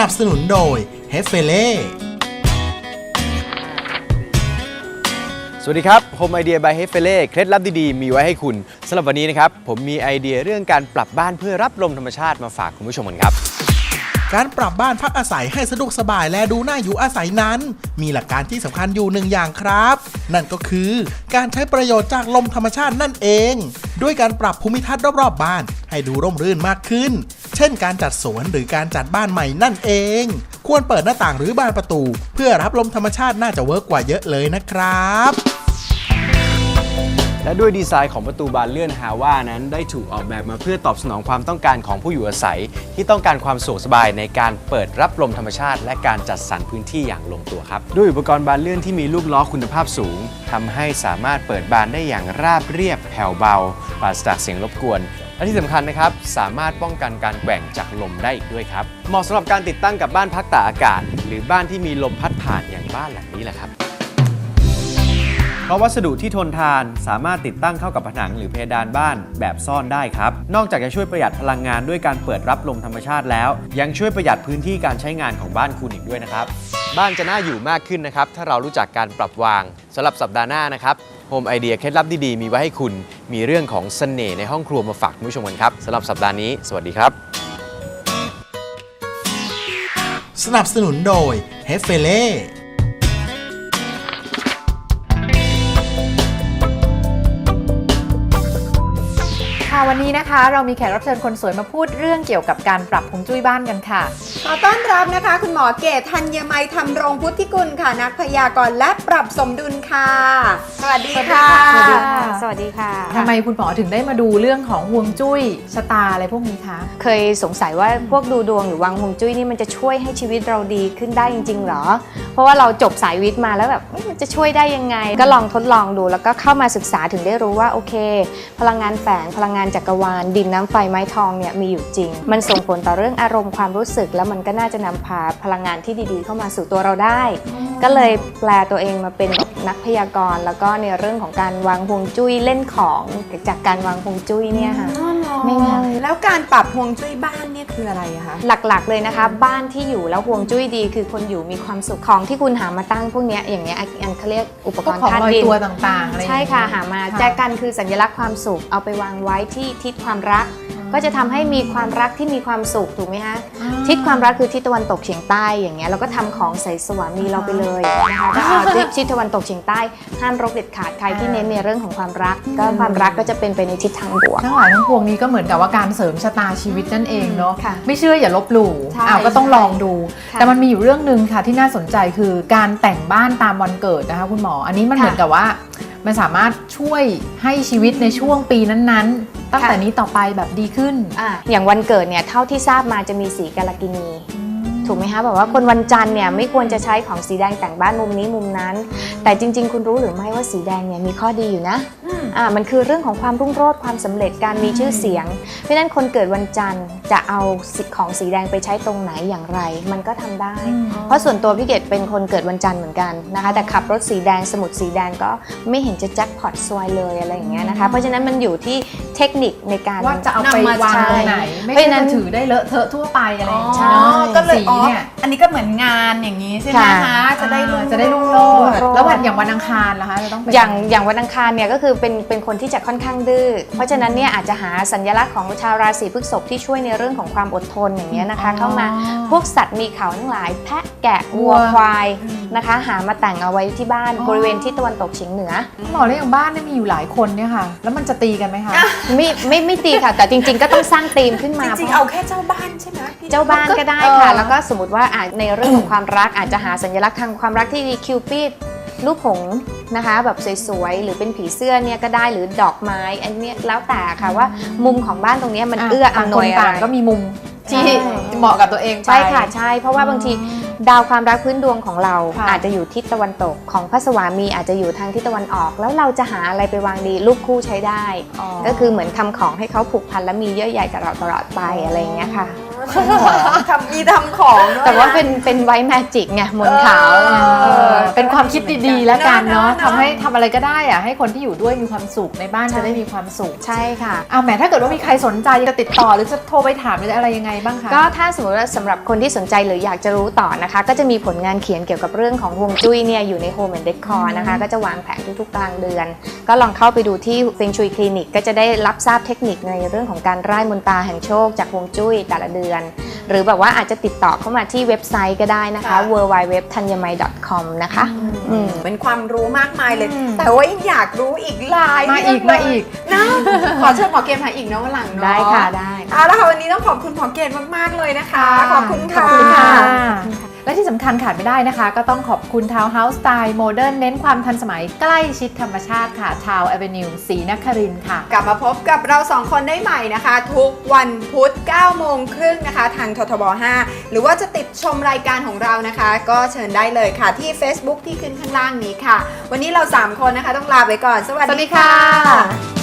นับสนุนโดยเฮฟเฟเล่สวัสดีครับ Home Idea by h e f e l e เคล็ดลับดีๆ มีไว้ให้คุณสำหรับวันนี้นะครับ ผมมีไอเดียเรื่องการปรับบ้านเพื่อรับลมธรรมชาติมาฝากคุณผู้ชมกันครับ การปรับบ้านพักอาศัยให้สะดวกสบายและดูน่าอยู่อาศัยนั้น มีหลักการที่สำคัญอยู่หนึ่งอย่างครับ นั่นก็คือการใช้ประโยชน์จากลมธรรมชาตินั่นเอง ด้วยการปรับภูมิทัศน์รอบๆบ้าน ให้ดูร่มรื่นมากขึ้น เช่นการจัดสวนหรือการจัดบ้านใหม่นั่นเอง ควรเปิดหน้าต่างหรือบานประตู เพื่อรับลมธรรมชาติน่าจะเวิร์กกว่าเยอะเลยนะครับ และด้วยดีไซน์ของประตูบานเลื่อนฮาว่านั้นได้ถูกออกแบบมาเพื่อตอบสนองความต้องการของผู้อยู่อาศัย ที่ต้องการความสะดวกสบายในการเปิดรับลมธรรมชาติ และการจัดสรรพื้นที่อย่างลงตัวครับ ด้วยอุปกรณ์บานเลื่อนที่มีลูกล้อคุณภาพสูงทำให้สามารถเปิดบานได้อย่างราบเรียบแผ่วเบาปราศจากเสียงรบกวนและที่สำคัญนะครับ สามารถป้องกันการแกว่งจากลมได้อีกด้วยครับ เหมาะสำหรับการติดตั้งกับบ้านพักตากอากาศ หรือบ้านที่มีลมพัดผ่านอย่างบ้านหลังนี้แหละครับ เพราะวัสดุที่ทนทานสามารถติดตั้งเข้ากับผนังหรือเพดานบ้านแบบซ่อนได้ครับ นอกจากจะช่วยประหยัดพลังงานด้วยการเปิดรับลมธรรมชาติแล้ว ยังช่วยประหยัดพื้นที่การใช้งานของบ้านคุณอีกด้วยนะครับ บ้านจะน่าอยู่มากขึ้นนะครับ ถ้าเรารู้จักการปรับวางสำหรับสัปดาห์หน้านะครับโฮมไอเดียเคล็ดลับดีๆมีไว้ให้คุณ มีเรื่องของเสน่ห์ในห้องครัวมาฝากคุณผู้ชมกันครับสำหรับสัปดาห์นี้ สวัสดีครับ สนับสนุนโดยเฮฟเฟเล่ ค่ะวันนี้นะคะ เรามีแขกรับเชิญคนสวยมาพูดเรื่องเกี่ยวกับการปรับฮวงจุ้ยบ้านกันค่ะ ขอต้อนรับนะคะ คุณหมอเกตธัญมัยธรรมรงพุทธิกุลค่ะ นักพยากรณ์และปรับสมดุลค่ะ สวัสดีค่ะสวัสดีค่ะ สวัสดีค่ะ ทำไมคุณหมอถึงได้มาดูเรื่องของฮวงจุ้ยชะตาอะไรพวกนี้คะ เคยสงสัยว่าพวกดูดวงหรือวางฮวงจุ้ยนี่มันจะช่วยให้ชีวิตเราดีขึ้นได้จริงๆหรอ เพราะว่าเราจบสายวิทย์มาแล้วแบบเอ๊ะมันจะช่วยได้ยังไง ก็ลองทดลองดูแล้วก็เข้ามาศึกษาถึงได้รู้ว่าโอเค พลังงานแฝงพลังงานจักรวาล ดินน้ำไฟไม้ทองเนี่ยมีอยู่จริง มันส่งผลต่อเรื่องอารมณ์ความรู้สึก แล้วมันก็น่าจะนำพาพลังงานที่ดีๆ เข้ามาสู่ตัวเราได้ ก็เลยแปลตัวเองมาเป็นแบบนักพยากรณ์แล้วก็ในเรื่องของการวางฮวงจุ้ยเล่นของจากการวางฮวงจุ้ยเนี่ยค่ะ ไม่ง่ายแล้วการปรับฮวงจุ้ยบ้านเนี่ยคืออะไรอะคะหลักๆเลยนะคะ บ้านที่อยู่แล้วห่วงจุ้ยดี คือคนอยู่มีความสุขของที่คุณหามาตั้งพวกเนี้ยอย่างเงี้ยอันเขาเรียกอุปพกวกรณ์ของธาตุลอยดินตัวต่างๆอะไรอย่างใช่เงี้ย ค่ะหามาค่ะ แจกันคือสัญลักษณ์ความสุขเอาไปวางไว้ที่ทิศความรัก ก็จะทำให้มีความรักที่มีความสุขถูกไหมคะอ่าทิศความรักคือทิศตะวันตกเฉียงใต้อย่างเงี้ยเราก็ทำของใส่สวามีเราไปเลยนะคะถ้าเอาทิศทิศตะวันตกเฉียงใต้ห้ามรบเด็ดขาดใครที่เน้นในเรื่องของความรัก ก็ความรักก็จะเป็นไปในทิศทางบวกทั้งหลายทั้งปวงนี้ก็เหมือนกับว่าการเสริมชะตาชีวิตนั่นเองเนาะค่ะไม่เชื่ออย่าลบหลู่ใช่อ้าวก็ต้องลองดูค่ะแต่มันมีอยู่เรื่องหนึ่งค่ะที่น่าสนใจคือการแต่งบ้านตามวันเกิดนะคะคุณหมอ อันนี้มันค่ะเหมือนกับว่ามันสามารถช่วยให้ชีวิตในช่วงปีนั้นๆ ตั้งค่ะแต่นี้ต่อไปแบบดีขึ้นอะอย่างวันเกิดเนี่ยเท่าที่ทราบมาจะมีสีกาลกินี ถูกไหมคะแบบว่าคนวันจันทร์เนี่ยไม่ควรจะใช้ของสีแดงแต่งบ้านมุมนี้มุมนั้น แต่จริง ๆ คุณรู้หรือไม่ว่าสีแดงเนี่ยมีข้อดีอยู่นะอ่ามันคือเรื่องของความรุ่งโรจน์ความสำเร็จการมีชื่อเสียง เพราะฉะนั้นคนเกิดวันจันทร์จะเอาสิของสีแดงไปใช้ตรงไหนอย่างไร มันก็ทำได้อืมเพราะส่วนตัวพี่เกดเป็นคนเกิดวันจันทร์เหมือนกันนะคะ แต่ขับรถสีแดงสมุดสีแดงก็ไม่เห็นจะแจ็คพอตซวยเลยอะไรอย่างเงี้ยนะคะเพราะฉะนั้นมันอยู่ที่เทคนิคในการว่าจะเอาไปนำมาวางตรงไหนใช่ไม่เพราะใช่ฉะนั้จะนถือได้เลอะเทอะทั่วไปอะไรอย่างเงี้ยใช่เนาะก็เลยสีอ๋อเนี่ยอันนี้ก็เหมือนงานอย่างนี้ใช่ไหมค่ะคะจะได้รุ่งจะได้รุ่งโรจน์รุ่งโรจน์แล้ววันอย่างวันอังคารล่ะคะจะต้องเป็นอย่างอย่างวันอังคารเนี่ยก็คือเป็นเป็นคนที่จะค่อนข้างดื้อ เพราะฉะนั้นเนี่ยอาจจะหาสัญลักษณ์ของชาวราศีพฤษภที่ช่วยในเรื่องของความอดทนอย่างเงี้ยนะคะ เข้ามาพวกสัตว์มีเขาทั้งหลาย แพะแกะวัวควายนะคะ หามาแต่งเอาไว้ที่บ้านบริเวณที่ตะวันตกเฉียงเหนือ หมอเรื่องอย่างบ้านเนี่ยมีอยู่หลายคนเนี่ยค่ะ แล้วมันจะตีกันไหมคะ ไม่ไม่ไม่ตีค่ะ แต่จริง ๆ ก็ต้องสร้างธีมขึ้นจมาริงๆเพราะเอาแค่เจ้าบ้านใช่ไหมพี่ เจ้าบ้านก็ได้เออค่ะแล้วก็สมมติว่าอาจในเรื่องของความรักอาจจะหาสัญลักษณ์ทางความรักที่ดีคิวปิด รูปหงส์นะคะแบบสวยๆ หรือเป็นผีเสื้อเนี่ยก็ได้หรือดอกไม้อันเนี้ยแล้วแต่ค่ะว่ามุมของบ้านตรงเนี้ยมันเอื้ออำนวยต่างอะคนไร ต่างก็มีมุมที่ใช่เหมาะกับตัวเองไป ใช่ค่ะใช่เพราะว่าบางทีดาวความรักพื้นดวงของเราค่ะ อาจจะอยู่ทิศตะวันตกของพระสวามีอาจจะอยู่ทางทิศตะวันออก แล้วเราจะหาอะไรไปวางดีรูปคู่ใช้ได้ ก็คือเหมือนทำของให้เขาผูกพันและมีเยื่อใยกับเราตลอดไปอะไรอย่างเงี้ยค่ะ ทำมีทำของด้วยแต่ว่าเป็นเป็นไวท์แมจิกไงมนต์ขาวเออเป็นความคิดดีๆแล้วกันเนาะเนอะเนอะทำให้ทำอะไรก็ได้อะให้คนที่อยู่ด้วยมีความสุขในบ้านใช่จะได้มีความสุขใช่ค่ะ เอาแหมถ้าเกิดว่ามีใครสนใจจะติดต่อหรือจะโทรไปถามหรืออะไรยังไงบ้างคะ ก็ถ้าสมมติว่าสำหรับคนที่สนใจหรืออยากจะรู้ต่อนะคะ ก็จะมีผลงานเขียนเกี่ยวกับเรื่องของฮวงจุ้ยเนี่ยอยู่ใน Home and Decor นะคะ ก็จะวางแผนทุกๆกลางเดือน ก็ลองเข้าไปดูที่เฟงชุยคลินิกก็จะได้รับทราบเทคนิคในเรื่องของการไร้มนตราแห่งโชคจากฮวงจุ้ยแต่ละเดือนหรือแบบว่าอาจจะติดต่อเข้ามาที่เว็บไซต์ก็ได้นะคะ ค่ะ w w w t a n y a m a i com นะคะอืม เป็นความรู้มากมายเลย อืม แต่ว่ายังอยากรู้อีกหลายมาอีกเรื่งมาอีกเลยนะ ขอเชิญหมอเกมมาอีกเนาะวันหลังเนาะได้ค่ะได้ค่ะ เอาละค่ะวันนี้ต้องขอบคุณหมอเกตมาก ๆ เลยนะคะ ขอบคุณขค่ะอบคุณค่ะ และที่สำคัญขาดไม่ได้นะคะ ก็ต้องขอบคุณทาวน์เฮาส์สไตล์โมเดิร์นเน้นความทันสมัยใกล้ชิดธรรมชาติค่ะทาวน์แอเวนิวศรีนครินทร์ค่ะ กลับมาพบกับเราสองคนได้ใหม่นะคะ ทุกวันพุธ9โมงครึ่งนะคะ ทางททบ 5 หรือว่าจะติดชมรายการของเรานะคะ ก็เชิญได้เลยค่ะที่ Facebook ที่ขึ้นข้างล่างนี้ค่ะ วันนี้เรา 3 คนนะคะ ต้องลาไปก่อน สวัสสวัสดีดีค่ะค่ะ